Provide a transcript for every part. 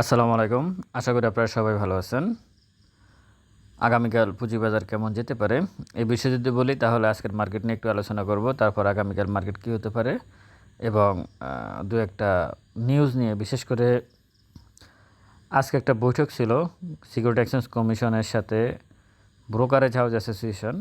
আসসালামু আলাইকুম। আশা করি আপনারা সবাই ভালো আছেন। আগামীকাল পুঁজিবাজার কেমন যেতে পারে এই বিষয়ে যদি বলি, তাহলে আজকের মার্কেট নিয়ে একটু আলোচনা করব। তারপর আগামীকাল মার্কেট কী হতে পারে এবং দু একটা নিউজ নিয়ে, বিশেষ করে আজকে একটা বৈঠক ছিল সিকিউরিটি এক্সচেঞ্জ কমিশনের সাথে ব্রোকারেজ হাউস অ্যাসোসিয়েশন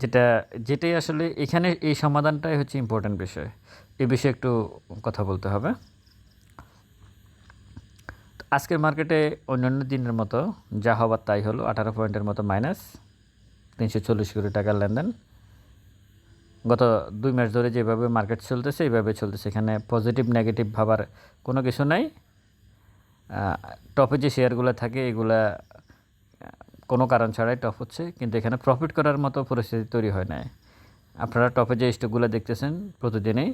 যেটা, যেটাই আসলে এখানে এই সমাধানটাই হচ্ছে ইম্পর্ট্যান্ট বিষয়। এই বিষয়ে একটু কথা বলতে হবে। আজকের মার্কেটে অন্যান্য দিনের মতো যা হবার তাই হলো, আঠারো পয়েন্টের মতো মাইনাস তিনশো চল্লিশ কোটি টাকার লেনদেন। গত দুই মাস ধরে যেভাবে মার্কেট চলতেছে, এইভাবে চলতেছে। এখানে পজিটিভ, নেগেটিভ ভাবার কোনো কিছু নাই। টপে যে শেয়ারগুলো থাকে, এগুলা কোনো কারণ ছাড়াই টপ হচ্ছে, কিন্তু এখানে প্রফিট করার মতো পরিস্থিতি তৈরি হয় নাই। আপনারা টপে যে স্টকগুলো দেখতেছেন প্রতিদিনই,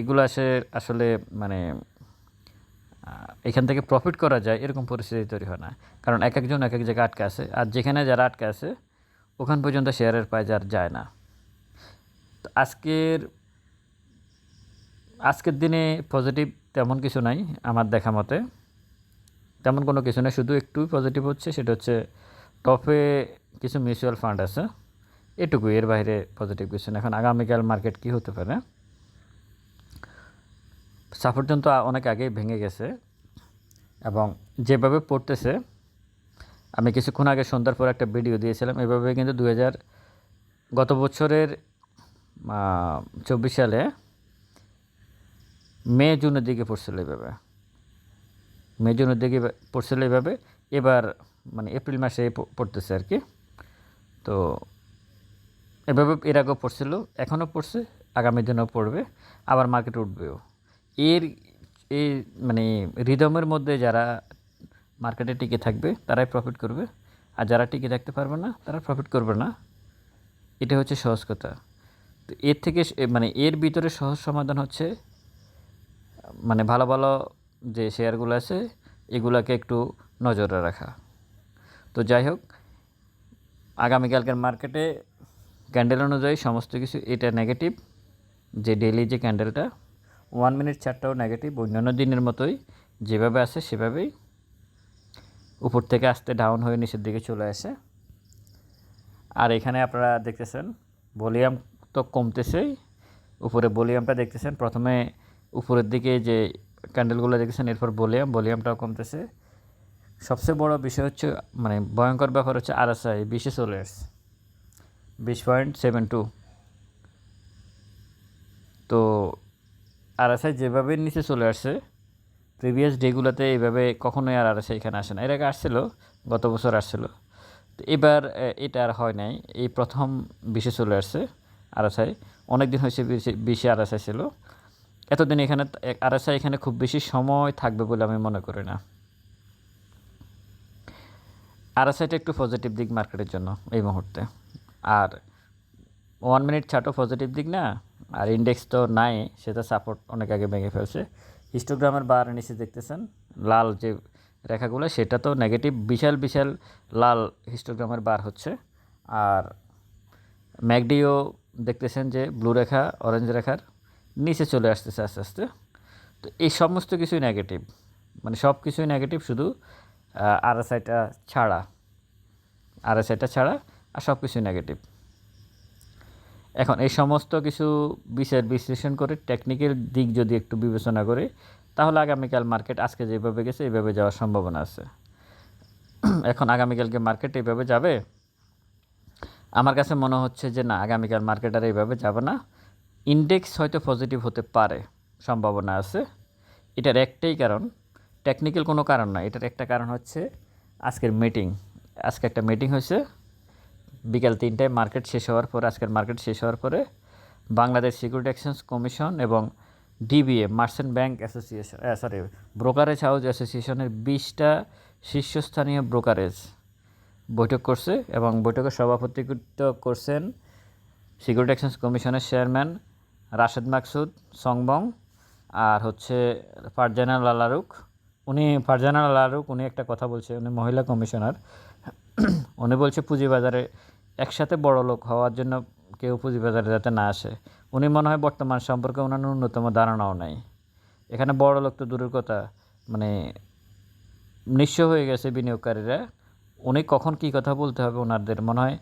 এগুলো আসে আসলে মানে এখান থেকে প্রফিট করা যায়, এরকম পরিস্থিতি তৈরি হয় না। কারণ এক একজন এক এক জায়গায় আটকে আছে, আর যেখানে যারা আটকে আছে, ওখান পর্যন্ত শেয়ারের আর যায় না। আজকের আজকের দিনে পজিটিভ তেমন কিছু নাই আমার দেখা মতে। তেমন কোনো কিছু নেই, শুধু একটু পজিটিভ হচ্ছে, সেটা হচ্ছে টপে কিছু মিউচুয়াল ফান্ড আছে, এটুকুই, এর বাইরে পজিটিভ কিছু না এখন আগামীকাল মার্কেট কি হতে পারে? সাপোর্ট তো অনেক আগেই ভেঙে গেছে এবং যেভাবে পড়তেছে, আমি কিছুক্ষণ আগে সন্ধ্যার পর একটা ভিডিও দিয়েছিলাম, এভাবে কিন্তু দু হাজার গত বছরের চব্বিশ সালে মে, জুনের দিকে পড়ছিল এইভাবে মে, জুনের দিকে পড়ছিল এইভাবে এবার মানে এপ্রিল মাসে পড়তেছে আর কি। তো এভাবে এর আগেও পড়ছিল, এখনও পড়ছে, আগামী দিনেও পড়বে, আবার মার্কেটে উঠবেও। এর এই মানে রিদমের মধ্যে যারা মার্কেটে টিকে থাকবে, তারাই প্রফিট করবে। আর যারা টিকে থাকতে পারবে না, তারা প্রফিট করবে না। এটা হচ্ছে সহজ কথা। তো এর থেকে মানে এর ভিতরে সহজ সমাধান হচ্ছে মানে ভালো ভালো যে শেয়ারগুলো আছে, এগুলাকে একটু নজরে রাখা। তো যাই হোক, আগামীকালকের মার্কেটে ক্যান্ডেল অনুযায়ী সমস্ত কিছু এটা নেগেটিভ যে ডেলি যে ক্যান্ডেলটা ওয়ান মিনিট চারটাও নেগেটিভ অন্যান্য দিনের মতোই যেভাবে আসে সেভাবেই উপর থেকে আসতে ডাউন হয়ে নিচের দিকে চলে আসে। আর এখানে আপনারা দেখতেছেন ভলিউম তো কমতেছেই উপরে ভলিউমটা দেখতেছেন, প্রথমে উপরের দিকে যে ক্যান্ডেলগুলো দেখতেছেন, এরপর ভলিউম ভলিউমটাও কমতেছে। সবচেয়ে বড় বিষয় হচ্ছে মানে ভয়ঙ্কর ব্যাপার হচ্ছে আর আরএসআই বিশে চলে আসছে, বিশ পয়েন্ট সেভেন টু তো আরএসআই যেভাবে নিচে চলে আসছে প্রিভিয়াস ডেগুলোতে এইভাবে কখনোই আর আর আরএসআই এখানে আসে না। এর আগে আসছিল, গত বছর আসছিল। তো এবার এটা আর হয় নাই। এই প্রথম বিশে চলে আসছে আর আরএসআই অনেক দিন হয়েছে বিশে আরএসআই ছিল। এতদিন এখানে আর আরএসআই এখানে খুব বেশি সময় থাকবে বলে আমি মনে করি না। আর আরএসআইটা একটু পজিটিভ দিক মার্কেটের জন্য এই মুহূর্তে। আর ওয়ান মিনিট ছাটো পজিটিভ দিক না আর ইন্ডেক্স তো নাই সেটা সাপোর্ট অনেক আগে ভেঙে ফেলছে। হিস্টোগ্রামের বার নিচে দেখতেছেন, লাল যে রেখাগুলো, সেটা তো নেগেটিভ বিশাল বিশাল লাল হিস্টোগ্রামের বার হচ্ছে। আর ম্যাকডিও দেখতেছেন যে ব্লু রেখা অরেঞ্জ রেখার নিচে চলে আসতেছে আস্তে আস্তে। তো এই সমস্ত কিছুই নেগেটিভ মানে সব কিছুই নেগেটিভ শুধু আরএসআইটা ছাড়া। আরএসআইটা ছাড়া আর সব কিছুই নেগেটিভ এখন এই সমস্ত কিছু বিষয়ের বিশ্লেষণ করে টেকনিক্যাল দিক যদি একটু বিবেচনা করে, তাহলে আগামীকাল মার্কেট আজকে যেভাবে গেছে এইভাবে যাওয়ার সম্ভাবনা আছে। এখন আগামীকালকে মার্কেট এইভাবে যাবে? আমার কাছে মনে হচ্ছে যে না, আগামীকাল মার্কেট আর এইভাবে যাবে না। ইন্ডেক্স হয়তো পজিটিভ হতে পারে, সম্ভাবনা আছে। এটার একটাই কারণ টেকনিক্যাল কোনো কারণ না, এটার একটা কারণ হচ্ছে আজকের মিটিং আজকে একটা মিটিং হয়েছে বিকাল তিনটায় মার্কেট শেষ হওয়ার পরে, আজকের মার্কেট শেষ হওয়ার পরে বাংলাদেশ সিকিউরিটি এক্সচেঞ্জ কমিশন এবং DBA merchant bank association sorry brokerage house অ্যাসোসিয়েশনের বিশটা শীর্ষস্থানীয় ব্রোকারেজ বৈঠক করছে এবং বৈঠকে সভাপতিত্ব করছেন সিকিউরিটি এক্সচেঞ্জ কমিশনের চেয়ারম্যান রাশেদ মাকসুদ সংবং আর হচ্ছে ফারজানা লালারুক উনি, ফারজানা লালারুক উনি একটা কথা বলছে, উনি মহিলা কমিশনার। উনি বলছে, পুঁজিবাজারে একসাথে বড় লোক হওয়ার জন্য কেউ পুঁজিবাজারে যাতে না আসে। উনি মনে হয় বর্তমান সম্পর্কে ওনার ন্যূনতম ধারণাও নাই। এখানে বড় লোক তো দূরের কথা মানে নিঃস্ব হয়ে গেছে বিনিয়োগকারীরা। উনি কখন কী কথা বলতে হবে ওনাদের মনে হয়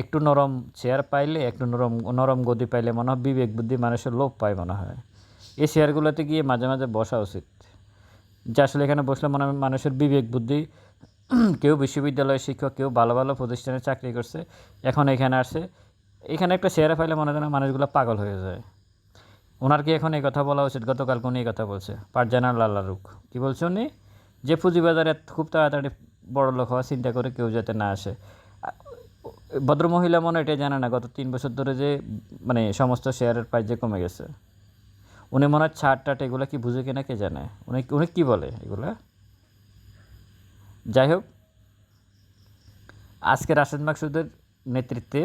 একটু নরম চেয়ার পাইলে, একটু নরম নরম গদি পাইলে মনে হয় বিবেক বুদ্ধি মানুষের লোভ পায় মনে হয়। এই চেয়ারগুলোতে গিয়ে মাঝে মাঝে বসা উচিত। যে আসলে এখানে বসলে মনে হয় মানুষের বিবেক বুদ্ধি কেউ বিশ্ববিদ্যালয়ের শিক্ষক, কেউ ভালো ভালো প্রতিষ্ঠানে চাকরি করছে, এখন এখানে আসে এখানে একটা শেয়ারে পাইলে মনে হয় না মানুষগুলো পাগল হয়ে যায়। ওনার কি এখন এই কথা বলা উচিত? গতকাল উনি এই কথা বলছে পারজানা লাল্লারুক কী বলছে উনি? যে পুঁজিবাজারে খুব তাড়াতাড়ি বড় লোক হওয়া চিন্তা করে কেউ যাতে না আসে। ভদ্রমহিলা মনে হয় এটা জানে না, গত তিন বছর ধরে যে মানে সমস্ত শেয়ারের প্রাইস যে কমে গেছে। উনি মনে হয় ছাট টাট এগুলো কি বুঝে কিনা কে জানে? উনি উনি কী বলে এগুলা? যাই হোক আজকে রাশেদ মাকসুদের নেতৃত্বে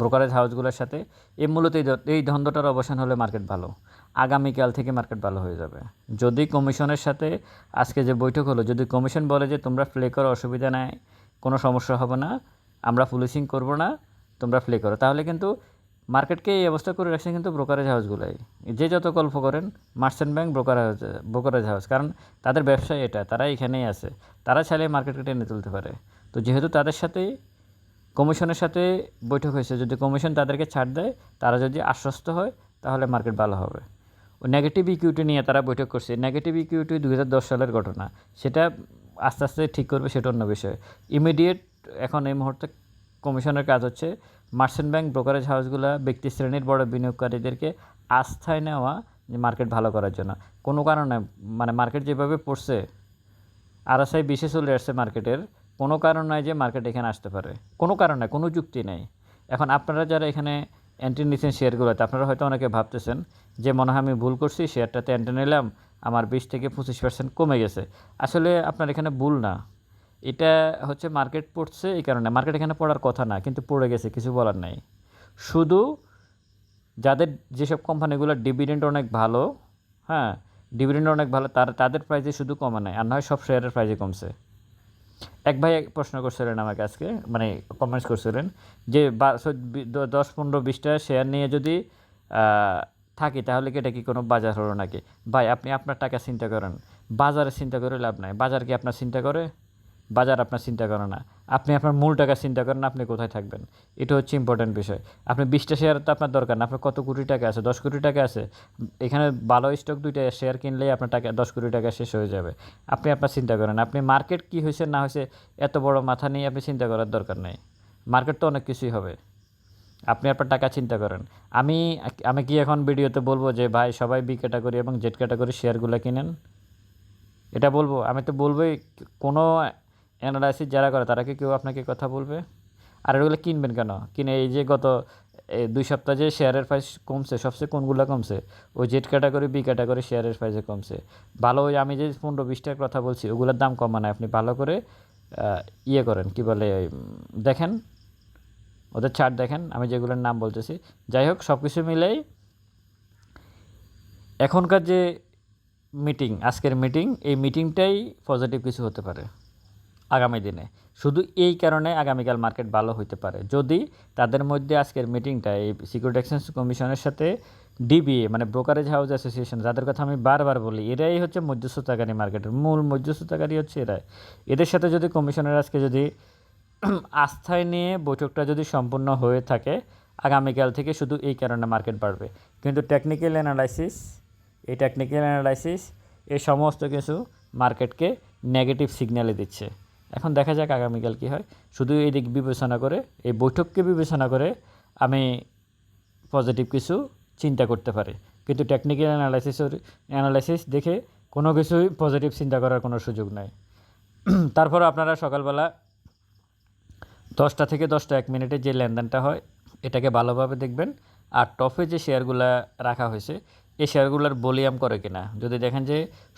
ব্রোকারেজ হাউসগুলোর সাথে এই মূলত এই এই দ্বন্দ্বটার অবসান হলে মার্কেট ভালো। আগামীকাল থেকে মার্কেট ভালো হয়ে যাবে। যদি কমিশনের সাথে আজকে যে বৈঠক হলো, যদি কমিশন বলে যে তোমরা ফ্লে করো, অসুবিধা নাই, কোনো সমস্যা হবে না, আমরা পুলিশিং করব না, তোমরা প্লে করো। তাহলে কিন্তু মার্কেটকে এই অবস্থা করে রাখছে কিন্তু ব্রোকারেজ হাউসগুলাই। যে যত গল্প করেন, merchant bank broker house brokerage house, কারণ তাদের ব্যবসায় এটা তারা এখানেই আছে। তারা চাইলে মার্কেটকে টেনে তুলতে পারে। তো যেহেতু তাদের সাথে কমিশনের সাথে বৈঠক হয়েছে, যদি কমিশন তাদেরকে ছাড় দেয়, তারা যদি আশ্বস্ত হয়, তাহলে মার্কেট ভালো হবে। ওই নেগেটিভ ইকুইটি নিয়ে তারা বৈঠক করছে। নেগেটিভ ইকুইটি দু হাজার দশ সালের ঘটনা। সেটা আস্তে আস্তে ঠিক করবে সেটা অন্য বিষয়। ইমিডিয়েট এখন এই মুহূর্তে কমিশনের কাজ হচ্ছে মার্চেন্ট ব্যাংক ব্রোকারেজ হাউসগুলো ব্যক্তি শ্রেণির বড় বিনিয়োগকারীদেরকে আস্থায় নেওয়া, যে মার্কেট ভালো করার জন্য। কোনো কারণে মানে মার্কেট যেভাবে পড়ছে, আরএসআই বিশে চলে আসছে মার্কেটের, কোনো কারণ নয় যে মার্কেট এখানে আসতে পারে। কোনো কারণ নাই, কোনো যুক্তি নেই। এখন আপনারা যারা এখানে এন্ট্রি নিচ্ছেন শেয়ারগুলোতে, আপনারা হয়তো অনেকে ভাবতেছেন যে, মনে হয় আমি ভুল করছি, শেয়ারটাতে এন্ট্রি নিলাম, আমার বিশ থেকে পঁচিশ পার্সেন্ট কমে গেছে। আসলে আপনার এখানে ভুল না। এটা হচ্ছে মার্কেট পড়ছে এই কারণে। মার্কেট এখানে পড়ার কথা না, কিন্তু পড়ে গেছে, কিছু বলার নাই। শুধু যাদের যেসব কোম্পানিগুলো ডিভিডেন্ড অনেক ভালো হ্যাঁ ডিভিডেন্ড অনেক ভালো, তার, তাদের প্রাইসে শুধু কমে নাই, আর নয় সব শেয়ারের প্রাইসে কমছে। এক ভাই প্রশ্ন করছিলেন আমাকে আজকে মানে কমেন্টস করছিলেন যে দশ, পনেরো, বিশটা শেয়ার নিয়ে যদি থাকি, তাহলে কি এটা কি কোনো বাজার হলো নাকি? ভাই, আপনি আপনার টাকা চিন্তা করেন। বাজারে চিন্তা করে লাভ নাই। বাজার কি আপনার চিন্তা করে? বাজার আপনার চিন্তা করে না। আপনি আপনার মূল টাকা চিন্তা করেন আপনি কোথায় থাকবেন। এটা হচ্ছে ইম্পর্ট্যান্ট বিষয়। আপনি বিশটা শেয়ার তো আপনার দরকার না, আপনার কত কোটি টাকা আছে? দশ কোটি টাকা আছে। এখানে ভালো স্টক দুইটা শেয়ার কিনলেই আপনার টাকা, দশ কোটি টাকা শেষ হয়ে যাবে। আপনি আপনার চিন্তা করেন, আপনি মার্কেট কী হয়েছে, না হয়েছে, এত বড় মাথা নিয়ে আপনি চিন্তা করার দরকার নেই। মার্কেট তো অনেক কিছুই হবে। আপনি আপনার টাকা চিন্তা করেন। আমি আমি কি এখন ভিডিওতে বলব যে, ভাই, সবাই বি ক্যাটাগরি এবং জেড ক্যাটাগরি শেয়ারগুলো কিনেন? এটা বলব। আমি তো বলবোই, কোনো অ্যানালাইসিস যারা করে, তারা কি কেউ আপনাকে কথা বলবে? আর এগুলো কিনবেন কেন? কিনে এই যে গত দুই সপ্তাহ যে শেয়ারের প্রাইস কমছে, সবচেয়ে কোনগুলো কমছে? ওই জেড ক্যাটাগরি বি ক্যাটাগরি শেয়ারের প্রাইসে কমছে। ভালো ওই আমি যে পনেরো বিশটার কথা বলছি, ওগুলোর দাম কম না আপনি ভালো করে ইয়ে করেন, কি বলে দেখেন। ওদের চার্ট দেখেন, আমি যেগুলোর নাম বলতেছি। যাই হোক সব কিছু মিলেই এখনকার যে মিটিং আজকের মিটিং এই মিটিংটাই পজিটিভ কিছু হতে পারে। আগামী দিনে। শুধু এই কারণে আগামীকাল মার্কেট ভালো হতে পারে। যদি তাদের মধ্যে আজকের মিটিংটা, এই সিকিউরিটি এক্সচেঞ্জ কমিশনের সাথে ডিবিএ মানে ব্রোকারেজ হাউস অ্যাসোসিয়েশন, যাদের কথা আমি বারবার বলি, এরাই হচ্ছে মধ্যস্থতাকারী মার্কেটের মূল মধ্যস্থতাকারী হচ্ছে এরাই। এদের সাথে যদি কমিশনের আজকে যদি আস্থায় নিয়ে বৈঠকটা যদি সম্পূর্ণ হয়ে থাকে, আগামীকাল থেকে শুধু এই কারণে মার্কেট বাড়বে। কিন্তু টেকনিক্যাল অ্যানালাইসিস এই টেকনিক্যাল অ্যানালাইসিস এই সমস্ত কিছু মার্কেটকে নেগেটিভ সিগন্যালে দিচ্ছে। এখন দেখা যাক আগামীকাল কী হয়। শুধু এই দিক বিবেচনা করে, এই বৈঠককে বিবেচনা করে আমি পজিটিভ কিছু চিন্তা করতে পারি। কিন্তু টেকনিক্যাল অ্যানালাইসিসের অ্যানালাইসিস দেখে কোনো কিছুই পজিটিভ চিন্তা করার কোনো সুযোগ নাই। তারপর আপনারা সকালবেলা দশটা থেকে দশটা এক মিনিটে যে লেনদেনটা হয়, এটাকে ভালোভাবে দেখবেন। আর টপে যে শেয়ারগুলো রাখা হয়েছে এই শেয়ারগুলোর ভলিউম করে কিনা? যদি দেখেন যে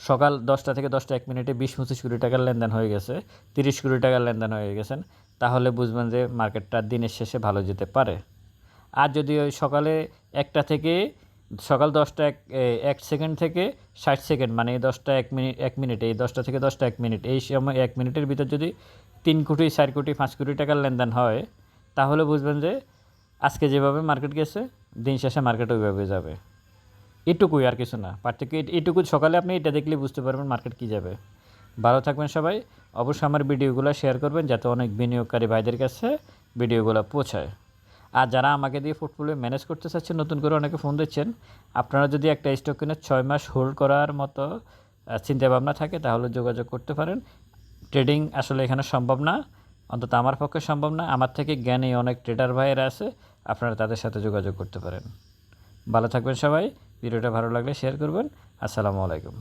সকাল দশটা থেকে দশটা এক মিনিটে বিশ, পঁচিশ কোটি টাকার লেনদেন হয়ে গেছে, তিরিশ কোটি টাকার লেনদেন হয়ে গেছেন, তাহলে বুঝবেন যে মার্কেটটা দিনের শেষে ভালো যেতে পারে। আর যদি ওই সকালে একটা থেকে সকাল দশটা এক এক সেকেন্ড থেকে ষাট সেকেন্ড মানে এই দশটা এক মিনিট এক মিনিট, এই দশটা থেকে দশটা এক মিনিট, এই সময় এক মিনিটের ভিতর যদি তিন কোটি, চার কোটি, পাঁচ কোটি টাকার লেনদেন হয়, তাহলে বুঝবেন যে আজকে যেভাবে মার্কেট গেছে, দিন শেষে মার্কেট ওইভাবে যাবে। এটুকুই আর কিছু না। পার্থক্য এটুকু সকালে আপনি এটা দেখলে বুঝতে পারবেন মার্কেট কী যাবে। ভালো থাকবেন সবাই। অবশ্যই আমার ভিডিওগুলো শেয়ার করবেন যাতে অনেক বিনিয়োগকারী ভাইদের কাছে ভিডিওগুলো পৌঁছায়। আর যারা আমাকে দিয়ে পোর্টফোলিও ম্যানেজ করতে চাচ্ছেন, নতুন করে অনেকে ফোন দিচ্ছেন, আপনারা যদি একটা স্টক কিনে ছয় মাস হোল্ড করার মতো চিন্তাভাবনা থাকে, তাহলে যোগাযোগ করতে পারেন। ট্রেডিং আসলে এখানে সম্ভব না। অন্তত আমার পক্ষে সম্ভব না। আমার থেকে জ্ঞানী অনেক ট্রেডার ভাইয়েরা আছে, আপনারা তাদের সাথে যোগাযোগ করতে পারেন। ভালো থাকবেন সবাই। ভিডিওটা ভালো লাগলে শেয়ার করবেন। আসসালামু আলাইকুম।